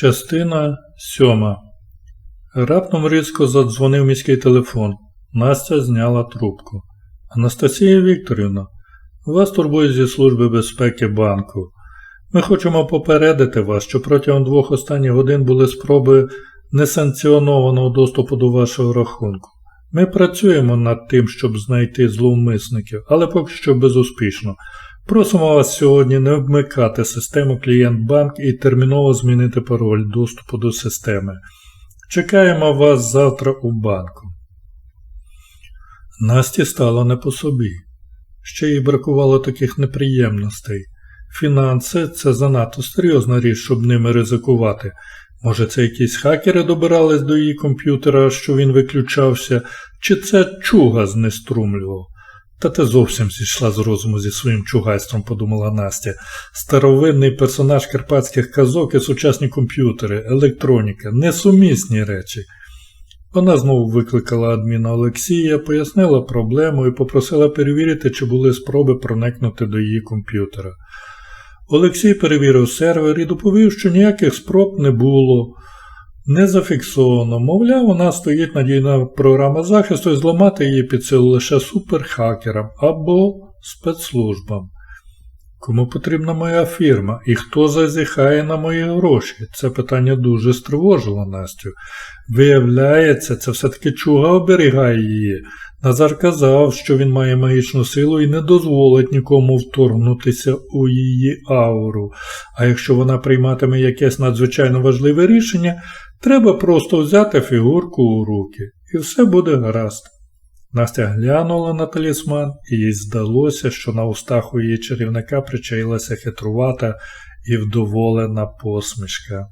Частина сьома. Раптом різко задзвонив міський телефон. Настя зняла трубку. Анастасія Вікторівна, вас турбує зі Служби безпеки банку. Ми хочемо попередити вас, що протягом двох останніх годин були спроби несанкціонованого доступу до вашого рахунку. Ми працюємо над тим, щоб знайти зловмисників, але поки що безуспішно. Просимо вас сьогодні не вмикати систему клієнт-банк і терміново змінити пароль доступу до системи. Чекаємо вас завтра у банку. Насті стало не по собі. Ще їй бракувало таких неприємностей. Фінанси це занадто серйозна річ, щоб ними ризикувати. Може, це якісь хакери добирались до її комп'ютера, що він виключався, чи це чуга знеструмлював. Та ти зовсім зійшла з розуму зі своїм чугайством, подумала Настя. Старовинний персонаж карпатських казок і сучасні комп'ютери, електроніка, несумісні речі. Вона знову викликала адміна Олексія, пояснила проблему і попросила перевірити, чи були спроби проникнути до її комп'ютера. Олексій перевірив сервер і доповів, що ніяких спроб не було. Не зафіксовано, мовляв, у нас стоїть надійна програма захисту і зламати її під силу лише суперхакерам або спецслужбам. Кому потрібна моя фірма і хто зазіхає на мої гроші? Це питання дуже стривожило Настю. Виявляється, це все-таки чуга оберігає її. Назар казав, що він має магічну силу і не дозволить нікому вторгнутися у її ауру. А якщо вона прийматиме якесь надзвичайно важливе рішення, треба просто взяти фігурку у руки, і все буде гаразд. Настя глянула на талісман, і їй здалося, що на устах у її чарівника причаїлася хитрувата і вдоволена посмішка.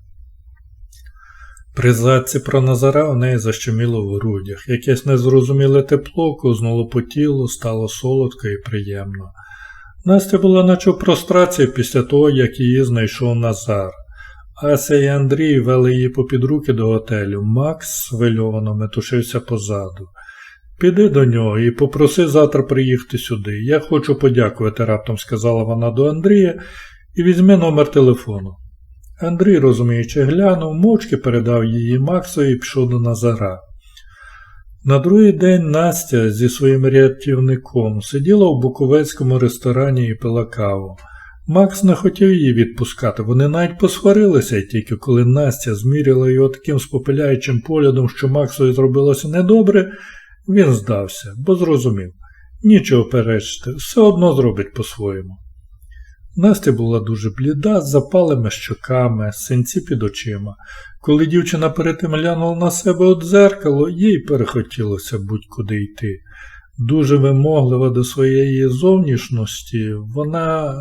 При задці про Назара у неї защеміло в грудях. Якесь незрозуміле тепло ковзнуло по тілу, стало солодко і приємно. Настя була наче в прострації після того, як її знайшов Назар. Ася і Андрій вели її попід руки до готелю. Макс свильовано метушився позаду. Піди до нього і попроси завтра приїхати сюди. Я хочу подякувати, раптом сказала вона до Андрія, і візьми номер телефону. Андрій, розуміючи, глянув, мовчки передав її Максу і пішов до Назара. На другий день Настя зі своїм рятівником сиділа у буковецькому ресторані і пила каву. Макс не хотів її відпускати, вони навіть посварилися, і тільки коли Настя зміряла його таким спопиляючим поглядом, що Максові зробилося недобре, він здався, бо зрозумів нічого перечити, все одно зробить по-своєму. Настя була дуже бліда, з запалими щоками, синці під очима. Коли дівчина перед тим глянула на себе от дзеркало, їй перехотілося будь-куди йти. Дуже вимоглива до своєї зовнішності, вона е,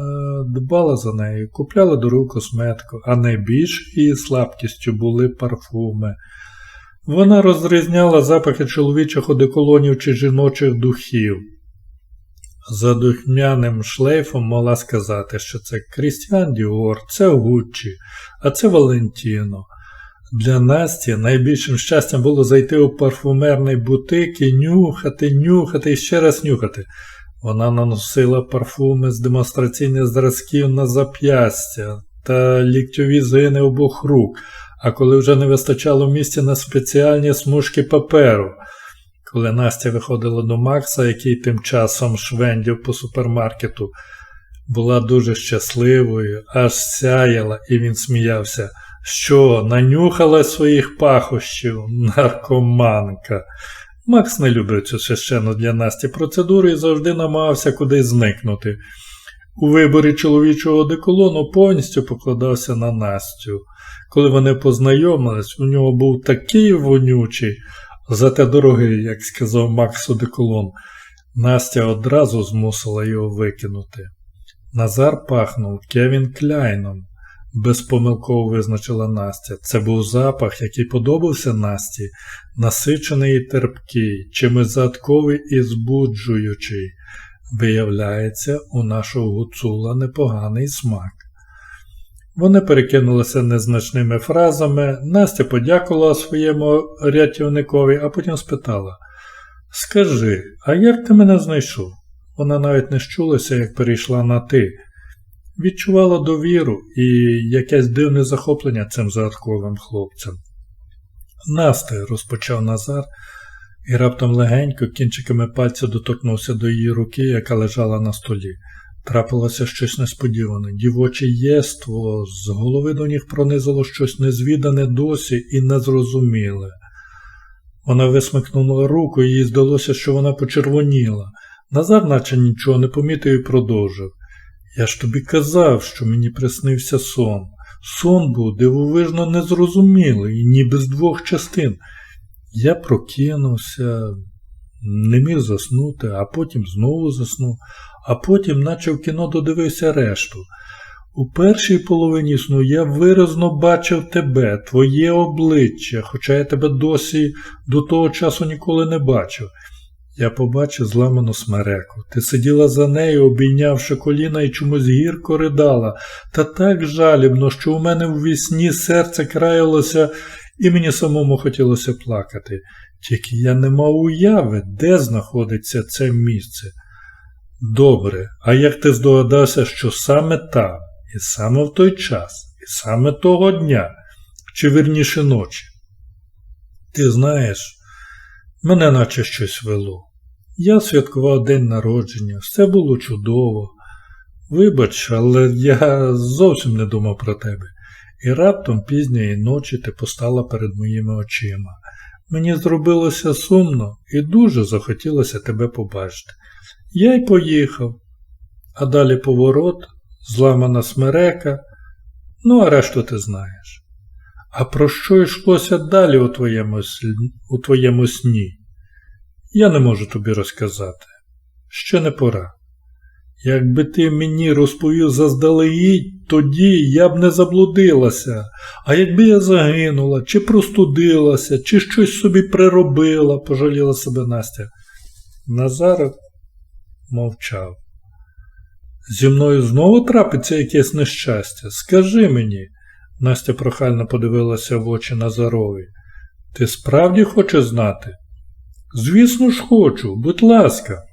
дбала за нею, купляла дорогу косметику, а найбільш її слабкістю були парфуми. Вона розрізняла запахи чоловічих одеколонів чи жіночих духів. За духмяним шлейфом могла сказати, що це Крістіан Діор, це Гуччі, а це Валентіно. Для Насті найбільшим щастям було зайти у парфумерний бутик і нюхати, нюхати і ще раз нюхати. Вона наносила парфуми з демонстраційних зразків на зап'ястя та ліктьові згини обох рук, а коли вже не вистачало місця на спеціальні смужки паперу. Коли Настя виходила до Макса, який тим часом швендів по супермаркету, була дуже щасливою, аж сяяла, і він сміявся. Що, нанюхала своїх пахощів, наркоманка. Макс не любив цю священну для Насті процедуру і завжди намагався кудись зникнути. У виборі чоловічого деколону повністю покладався на Настю. Коли вони познайомились, у нього був такий вонючий, зате дорогий, як сказав Макс Одеколон. Настя одразу змусила його викинути. Назар пахнув Кевін Кляйном, безпомилково визначила Настя. Це був запах, який подобався Насті, насичений і терпкий, чимось задковий і збуджуючий. Виявляється, у нашого гуцула непоганий смак. Вони перекинулися незначними фразами. Настя подякувала своєму рятівникові, а потім спитала Скажи, а як ти мене знайшов? Вона навіть не щулася, як перейшла на ти. Відчувала довіру і якесь дивне захоплення цим загадковим хлопцем. Насте, розпочав Назар, і раптом легенько кінчиками пальця доторкнувся до її руки, яка лежала на столі. Трапилося щось несподіване. Дівоче єство, з голови до ніг пронизало щось незвідане досі і незрозуміле. Вона висмикнула руку, і їй здалося, що вона почервоніла. Назар, наче нічого не помітив і продовжив. Я ж тобі казав, що мені приснився сон. Сон був дивовижно незрозумілий, ніби з двох частин. Я прокинувся, не міг заснути, а потім знову заснув, а потім, наче в кіно, додивився решту. У першій половині сну я виразно бачив тебе, твоє обличчя, хоча я тебе досі до того часу ніколи не бачив. Я побачив зламану смереку. Ти сиділа за нею, обійнявши коліна і чомусь гірко ридала, та так жалібно, що у мене в вісні серце краялося, і мені самому хотілося плакати. Тільки я не мав уяви, де знаходиться це місце. Добре, а як ти здогадався, що саме там, і саме в той час, і саме того дня, чи вірніше ночі? Ти знаєш, мене наче щось вело. Я святкував день народження, все було чудово. Вибач, але я зовсім не думав про тебе. І раптом пізньої ночі ти постала перед моїми очима. Мені зробилося сумно і дуже захотілося тебе побачити. Я й поїхав, а далі поворот, зламана смерека, ну а решту ти знаєш. А про що йшлося далі у твоєму, у твоєму сні? Я не можу тобі розказати. Ще не пора. Якби ти мені розповів заздалегідь, тоді я б не заблудилася, а якби я загинула, чи простудилася, чи щось собі приробила, пожаліла себе Настя. Назар мовчав. Зі мною знову трапиться якесь нещастя. Скажи мені, Настя прохально подивилася в очі Назарові. Ти справді хочеш знати? Звісно ж хочу, будь ласка.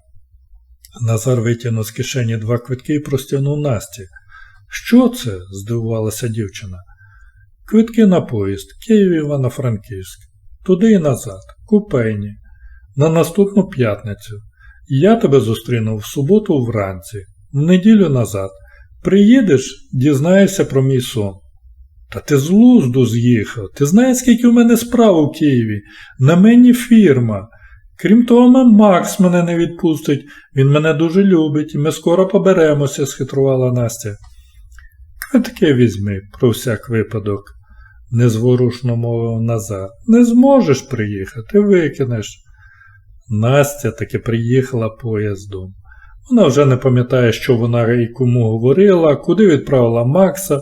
Назар витягнув з кишені два квитки і простягнув Насті. Що це? здивувалася дівчина. Квитки на поїзд, Київ Івано-Франківськ. Туди і назад, купейні. На наступну п'ятницю. Я тебе зустріну в суботу вранці, в неділю назад. Приїдеш, дізнаєшся про мій сон. Та ти з лузду з'їхав. Ти знаєш, скільки у мене справ у Києві? На мені фірма. Крім того, Макс мене не відпустить. Він мене дуже любить, і ми скоро поберемося, схитрувала Настя. Квитки візьми, про всяк випадок, незворушно мовив Назар. Не зможеш приїхати, викинеш. Настя таки приїхала поїздом. Вона вже не пам'ятає, що вона і кому говорила, куди відправила Макса.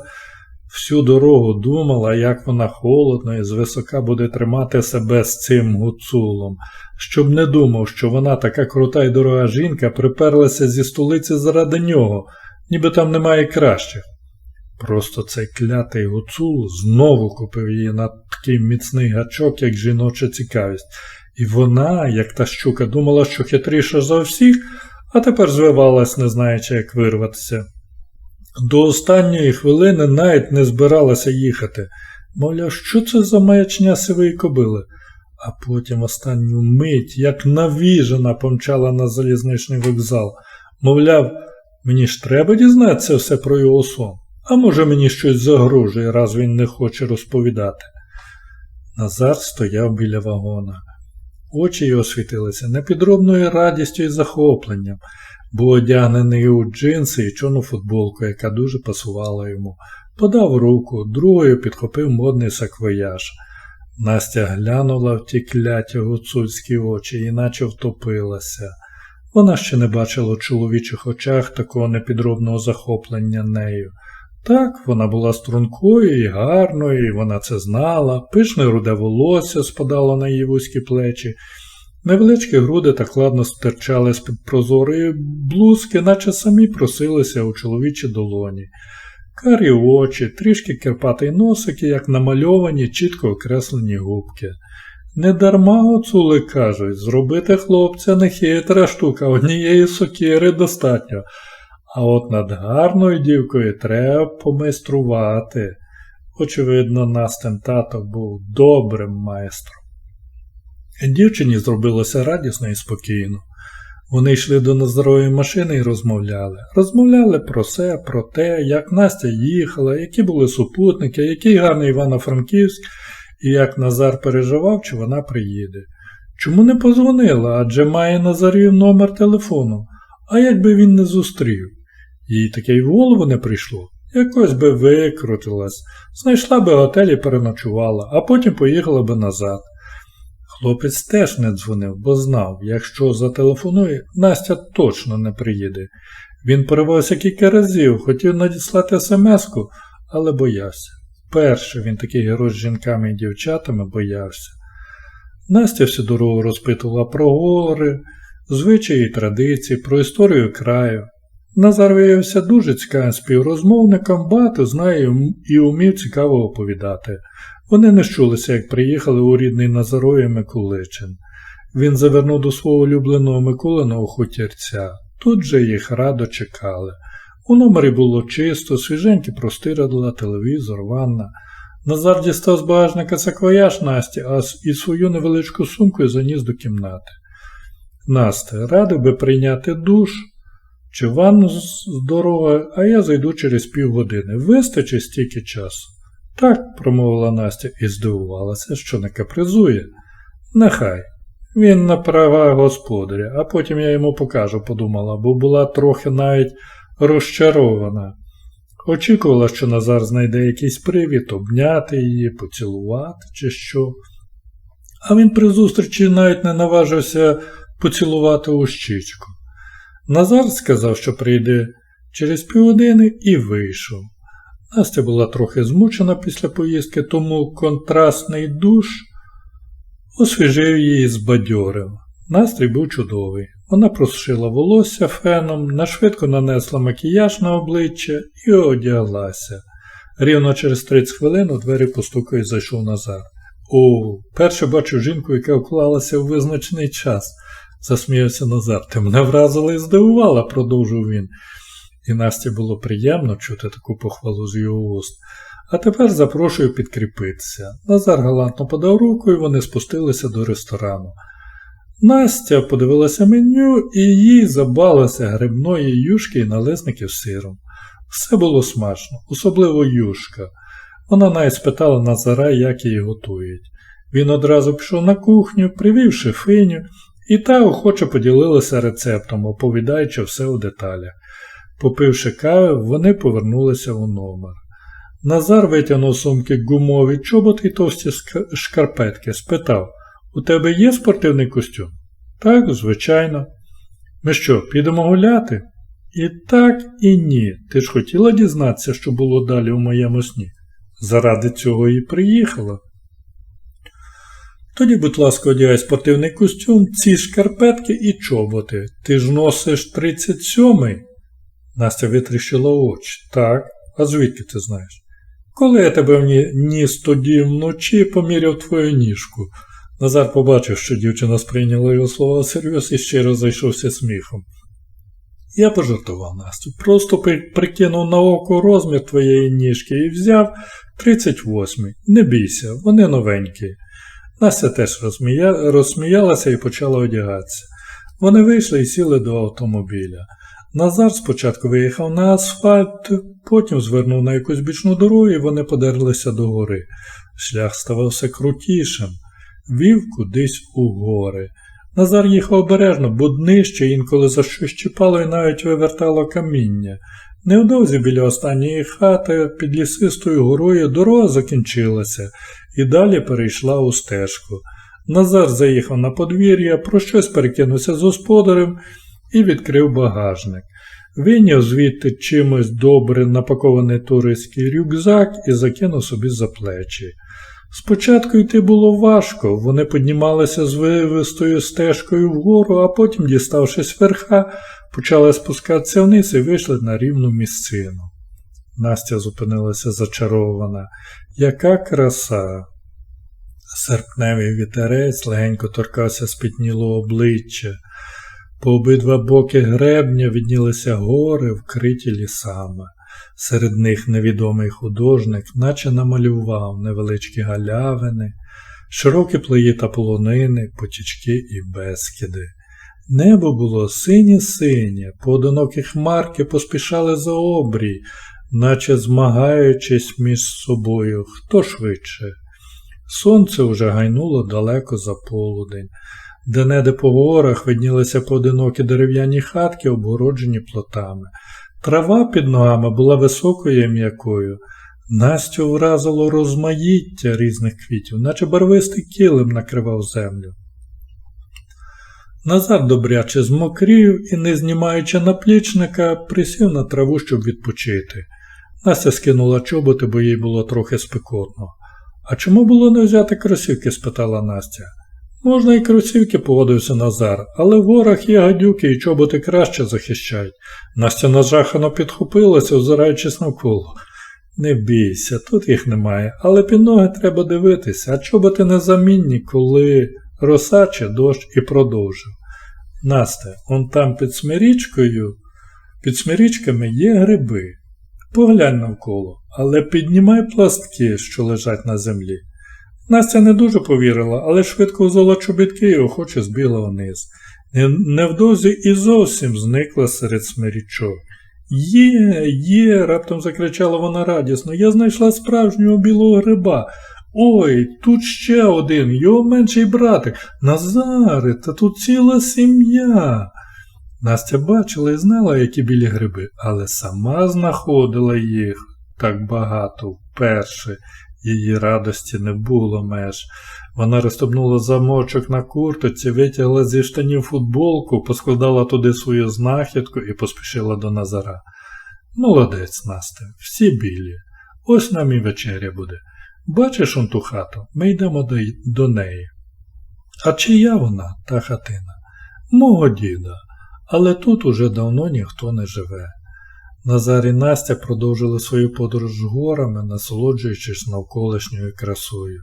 Всю дорогу думала, як вона холодно і звисока буде тримати себе з цим гуцулом, щоб не думав, що вона така крута й дорога жінка приперлася зі столиці заради нього, ніби там немає кращих. Просто цей клятий гуцул знову купив її на такий міцний гачок, як жіноча цікавість, і вона, як та щука, думала, що хитріша за всіх, а тепер звивалась, не знаючи, як вирватися. До останньої хвилини навіть не збиралася їхати. Мовляв, що це за маячня сивої кобили? А потім останню мить, як навіжена, помчала на залізничний вокзал. Мовляв, мені ж треба дізнатися все про його сон, а може мені щось загрожує, раз він не хоче розповідати. Назар стояв біля вагона. Очі його світилися непідробною радістю і захопленням був одягнений у джинси і чорну футболку, яка дуже пасувала йому. Подав руку, другою підхопив модний саквояж. Настя глянула в ті кляті гуцульські очі і наче втопилася. Вона ще не бачила у чоловічих очах такого непідробного захоплення нею. Так, вона була стрункою і гарною, і вона це знала, пишне руде волосся спадало на її вузькі плечі. Невеличкі груди так ладно стирчали з-під прозорої блузки, наче самі просилися у чоловічі долоні. Карі очі, трішки кирпатий носик, як намальовані, чітко окреслені губки. Недарма оцули кажуть, зробити хлопця не хитра штука, однієї сокири достатньо. А от над гарною дівкою треба помайструвати. Очевидно, Настен тато був добрим майстром. Дівчині зробилося радісно і спокійно. Вони йшли до Назарової машини і розмовляли. Розмовляли про все, про те, як Настя їхала, які були супутники, який гарний Івано-Франківськ, і як Назар переживав, чи вона приїде. Чому не позвонила, адже має Назарів номер телефону, а якби він не зустрів? Їй таке й в голову не прийшло. Якось би викрутилась, знайшла би готель і переночувала, а потім поїхала би назад. Хлопець теж не дзвонив, бо знав, якщо зателефонує, Настя точно не приїде. Він поривався кілька разів, хотів надіслати смс-ку, але боявся. Перше він такий герой з жінками і дівчатами боявся. Настя всю дорогу розпитувала про гори, звичаї і традиції, про історію краю. Назар виявився дуже цікавим співрозмовником, багато знає і умів цікаво оповідати. Вони не щулися, як приїхали у рідний Назарові Миколичин. Він завернув до свого улюбленого Миколиного хутірця. Тут же їх радо чекали. У номері було чисто, свіженькі простирадла, телевізор, ванна. Назар дістав з багажника саквояж Насті, а і свою невеличку сумку заніс до кімнати. Насте, радив би прийняти душ чи ванну з дороги, а я зайду через півгодини. Вистачить стільки часу. Так, промовила Настя і здивувалася, що не капризує. Нехай. Він на права господаря, а потім я йому покажу, подумала, бо була трохи навіть розчарована. Очікувала, що Назар знайде якийсь привід обняти її, поцілувати чи що. А він при зустрічі навіть не наважився поцілувати у щічку. Назар сказав, що прийде через півгодини і вийшов. Настя була трохи змучена після поїздки, тому контрастний душ освіжив її і збадьорив. Настрій був чудовий. Вона просушила волосся феном, нашвидко нанесла макіяж на обличчя і одяглася. Рівно через 30 хвилин у двері постукає зайшов Назар. О, перше бачу жінку, яка вклалася в визначений час, засміявся Назар. Ти мене вразила і здивувала, продовжив він. І Насті було приємно чути таку похвалу з його уст. А тепер запрошую підкріпитися. Назар галантно подав руку і вони спустилися до ресторану. Настя подивилася меню і їй забалося грибної юшки і налисників сиром. Все було смачно, особливо юшка. Вона навіть спитала Назара, як її готують. Він одразу пішов на кухню, привів шефиню, і та охоче поділилася рецептом, оповідаючи все у деталях. Попивши кави, вони повернулися у номер. Назар витягнув сумки гумові чоботи і товсті шкарпетки, спитав У тебе є спортивний костюм? Так, звичайно. Ми що, підемо гуляти? І так, і ні. Ти ж хотіла дізнатися, що було далі у моєму сні. Заради цього і приїхала. Тоді, будь ласка, одягай спортивний костюм, ці шкарпетки і чоботи. Ти ж носиш 37-й. Настя витріщила очі. Так, а звідки ти знаєш? Коли я тебе ніс тоді вночі поміряв твою ніжку. Назар побачив, що дівчина сприйняла його слова всерйоз і щиро зайшовся сміхом. Я пожартував Настю, просто прикинув на око розмір твоєї ніжки і взяв 38-й. Не бійся, вони новенькі. Настя теж розсміялася і почала одягатися. Вони вийшли і сіли до автомобіля. Назар спочатку виїхав на асфальт, потім звернув на якусь бічну дорогу і вони подерлися до гори. Шлях ставав все крутішим, вів кудись у гори. Назар їхав обережно, бо днище інколи за щось чіпало і навіть вивертало каміння. Невдовзі біля останньої хати під лісистою горою дорога закінчилася і далі перейшла у стежку. Назар заїхав на подвір'я, про щось перекинувся з господарем і відкрив багажник. Вийняв звідти чимось добре напакований туристський рюкзак і закинув собі за плечі. Спочатку йти було важко, вони піднімалися з вивистою стежкою вгору, а потім, діставшись верха, почали спускатися вниз і вийшли на рівну місцину. Настя зупинилася зачарована. Яка краса! Серпневий вітерець легенько торкався спітнілого обличчя. По обидва боки гребня віднілися гори, вкриті лісами. Серед них невідомий художник, наче намалював невеличкі галявини, широкі плої та полонини, потічки і безкиди. Небо було синє-синє, поодинокі хмарки поспішали за обрій, наче змагаючись між собою, хто швидше. Сонце вже гайнуло далеко за полудень, де неде по горах виднілися поодинокі дерев'яні хатки, обгороджені плотами. Трава під ногами була високою і м'якою. Настю вразило розмаїття різних квітів, наче барвистий килим накривав землю. Назад добряче змокрів і, не знімаючи наплічника, присів на траву, щоб відпочити. Настя скинула чоботи, бо їй було трохи спекотно. А чому було не взяти кросівки? спитала Настя. Можна і кросівки, погодився Назар, але в горах є гадюки і чоботи краще захищають. Настя нажахано підхопилася, озираючись навколо. Не бійся, тут їх немає, але під ноги треба дивитися, а чоботи незамінні, коли роса чи дощ і продовжив. Насте, он там під смирічкою, під смирічками є гриби. Поглянь навколо, але піднімай пластки, що лежать на землі. Настя не дуже повірила, але швидко взяла чобітки і охоче збігла вниз. Невдовзі і зовсім зникла серед смирічок. Є, є, раптом закричала вона радісно. Я знайшла справжнього білого гриба. Ой, тут ще один, його менший братик. Назаре, та тут ціла сім'я. Настя бачила і знала, які білі гриби, але сама знаходила їх так багато вперше. Її радості не було меж. Вона розстебнула замочок на куртоці, витягла зі штанів футболку, поскладала туди свою знахідку і поспішила до Назара. Молодець, Настя, всі білі. Ось нам і вечеря буде. Бачиш он ту хату, ми йдемо до, до неї. А чия вона, та хатина? Мого діда, але тут уже давно ніхто не живе. Назар і Настя продовжили свою подорож горами, насолоджуючись навколишньою красою.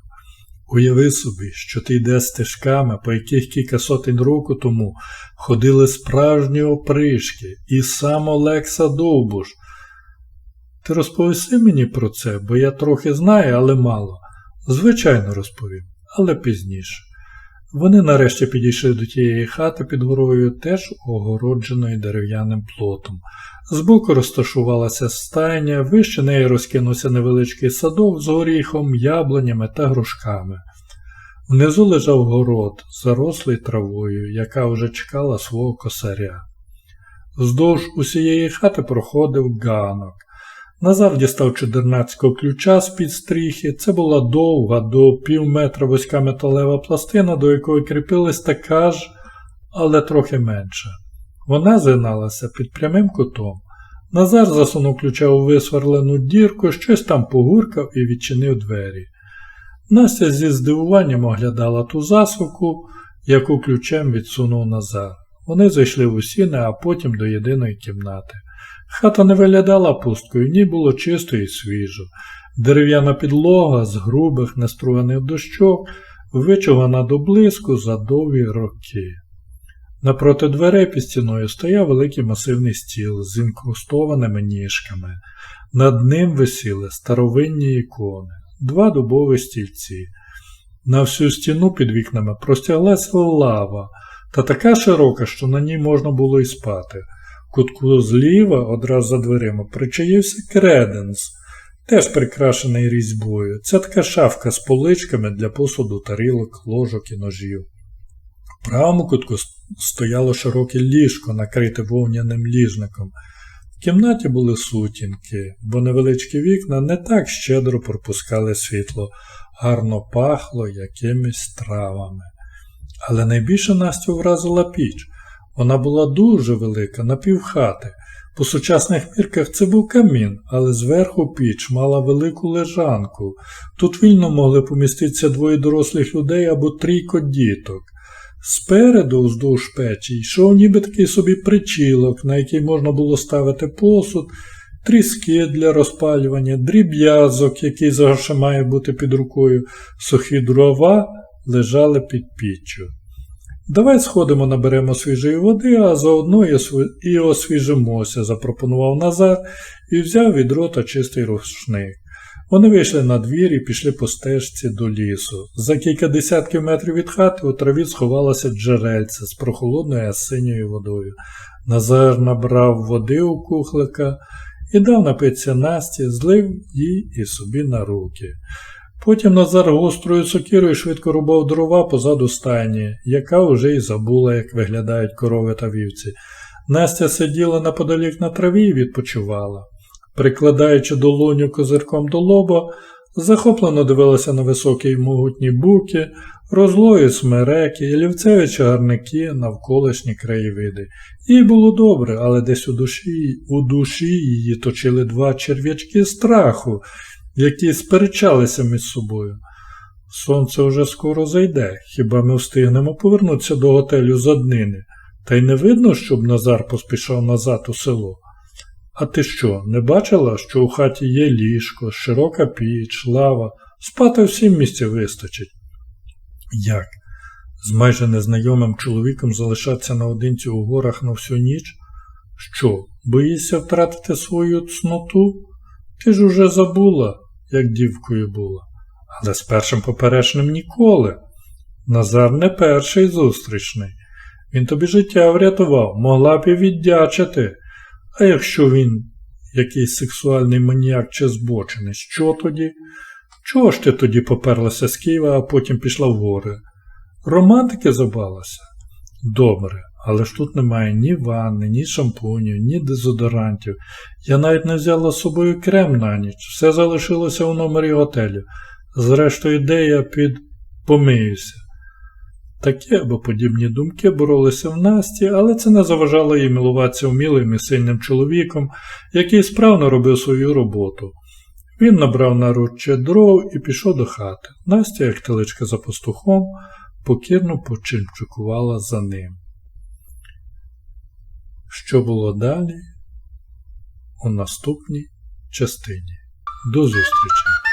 Уяви собі, що ти йдеш стежками, по яких кілька сотень року тому ходили справжні опришки, і сам Олекса Довбуш. Ти розповіси мені про це, бо я трохи знаю, але мало. Звичайно, розповім, але пізніше. Вони нарешті підійшли до тієї хати під горою, теж огородженої дерев'яним плотом. Збоку розташувалася стайня, вище неї розкинувся невеличкий садок з горіхом, яблунями та грушками. Внизу лежав город, зарослий травою, яка вже чекала свого косаря. Вздовж усієї хати проходив ганок. Назар дістав чудернацького ключа з-під стріхи. Це була довга, до пів метра вузька металева пластина, до якої кріпилась така ж, але трохи менша. Вона згиналася під прямим кутом. Назар засунув ключа у висверлену дірку, щось там погуркав і відчинив двері. Настя зі здивуванням оглядала ту засуку, яку ключем відсунув Назар. Вони зайшли в усіни, а потім до єдиної кімнати. Хата не виглядала пусткою, ні було чисто і свіжо. Дерев'яна підлога з грубих неструганих дощок, вичувана до блиску за довгі роки. Напроти дверей під стіною стояв великий масивний стіл з інкрустованими ніжками. Над ним висіли старовинні ікони, два дубові стільці. На всю стіну під вікнами простяглася лава, та така широка, що на ній можна було й спати. Кутку зліва, одразу за дверима, причаївся креденс, теж прикрашений різьбою. Це така шафка з поличками для посуду тарілок, ложок і ножів. В правому кутку стояло широке ліжко, накрите вовняним ліжником. В кімнаті були сутінки, бо невеличкі вікна не так щедро пропускали світло, гарно пахло якимись травами. Але найбільше Настю вразила піч. Вона була дуже велика, на півхати. По сучасних мірках це був камін, але зверху піч мала велику лежанку. Тут вільно могли поміститися двоє дорослих людей або трійко діток. Спереду, вздовж печі, йшов ніби такий собі причілок, на який можна було ставити посуд, тріски для розпалювання, дріб'язок, який завжди має бути під рукою, сухі дрова лежали під піччю. Давай сходимо наберемо свіжої води, а заодно і освіжимося, запропонував Назар і взяв відро та чистий рушник. Вони вийшли на двір і пішли по стежці до лісу. За кілька десятків метрів від хати у траві сховалося джерельце з прохолодною синьою водою. Назар набрав води у кухлика і дав напитися Насті, злив їй і собі на руки. Потім Назар гострою сокирою швидко рубав дрова позаду стайні, яка уже й забула, як виглядають корови та вівці. Настя сиділа неподалік на траві і відпочивала. Прикладаючи долоню козирком до лоба, захоплено дивилася на високі й могутні буки, розлої смереки, ялівцеві чагарники, навколишні краєвиди. Їй було добре, але десь у душі, у душі її точили два черв'ячки страху, які сперечалися між собою. Сонце вже скоро зайде, хіба ми встигнемо повернутися до готелю за днини? Та й не видно, щоб Назар поспішав назад у село. А ти що, не бачила, що у хаті є ліжко, широка піч, лава, спати всім місця вистачить? Як? З майже незнайомим чоловіком залишатися наодинці у горах на всю ніч? Що, боїшся втратити свою цноту? Ти ж уже забула, як дівкою була. Але з першим поперечним ніколи. Назар не перший зустрічний. Він тобі життя врятував, могла б і віддячити. А якщо він якийсь сексуальний маніяк чи збочений, що тоді? Чого ж ти тоді поперлася з Києва, а потім пішла в гори? Романтики забалася? Добре, але ж тут немає ні ванни, ні шампунів, ні дезодорантів. Я навіть не взяла з собою крем на ніч, все залишилося у номері готелю. Зрештою, де я під помиюся. Такі або подібні думки боролися в Насті, але це не заважало їй милуватися вмілим і сильним чоловіком, який справно робив свою роботу. Він набрав наруччя дров і пішов до хати. Настя, як теличка за пастухом, покірно почимчукувала за ним. Що було далі у наступній частині. До зустрічі!